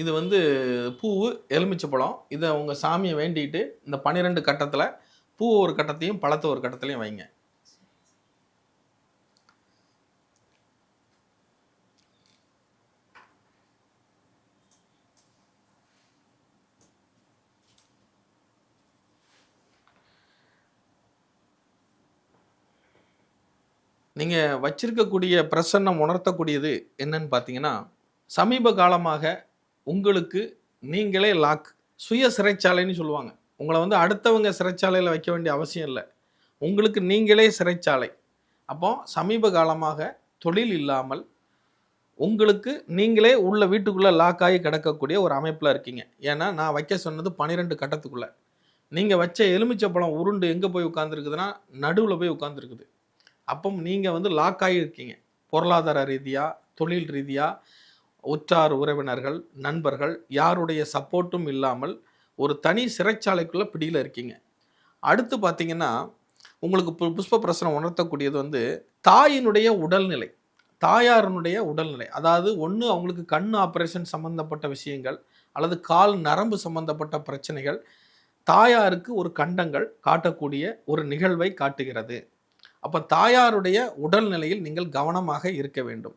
இது வந்து பூவு எலுமிச்சப்பழம் இதை உங்கள் சாமியை வேண்டிட்டு இந்த பன்னிரெண்டு கட்டத்தில் பூ ஒரு கட்டத்தையும் பழத்தை ஒரு கட்டத்துலையும் வைங்க. நீங்கள் வச்சிருக்கக்கூடிய பிரசன்னம் உணர்த்தக்கூடியது என்னன்னு பார்த்தீங்கன்னா சமீப காலமாக உங்களுக்கு நீங்களே லாக் சுய சிறைச்சாலைன்னு சொல்லுவாங்க. உங்களை வந்து அடுத்தவங்க சிறைச்சாலையில் வைக்க வேண்டிய அவசியம் இல்லை. உங்களுக்கு நீங்களே சிறைச்சாலை. அப்போ சமீப காலமாக தொழில் இல்லாமல் உங்களுக்கு நீங்களே உள்ள வீட்டுக்குள்ளே லாக் ஆகி கிடக்கக்கூடிய ஒரு அமைப்பில் இருக்கீங்க. ஏன்னா நான் வைக்க சொன்னது பன்னிரெண்டு கட்டத்துக்குள்ளே. நீங்கள் வச்ச எலுமிச்சப்பழம் உருண்டு எங்கே போய் உட்காந்துருக்குதுன்னா நடுவில் போய் உட்காந்துருக்குது அப்போ நீங்கள் வந்து லாக் ஆகியிருக்கீங்க பொருளாதார ரீதியாக தொழில் ரீதியாக உற்றார் உறவினர்கள் நண்பர்கள் யாருடைய சப்போர்ட்டும் இல்லாமல் ஒரு தனி சிறைச்சாலைக்குள்ளே பிடியில் இருக்கீங்க. அடுத்து பார்த்தீங்கன்னா உங்களுக்கு பு- புஷ்ப பிரசனம் உணர்த்தக்கூடியது வந்து தாயினுடைய உடல்நிலை தாயாரினுடைய உடல்நிலை. அதாவது ஒன்று அவங்களுக்கு கண் ஆப்ரேஷன் சம்பந்தப்பட்ட விஷயங்கள் அல்லது கால் நரம்பு சம்பந்தப்பட்ட பிரச்சனைகள் தாயாருக்கு ஒரு கண்டங்கள் காட்டக்கூடிய ஒரு நிகழ்வை காட்டுகிறது. அப்போ தாயாருடைய உடல்நிலையில் நீங்கள் கவனமாக இருக்க வேண்டும்.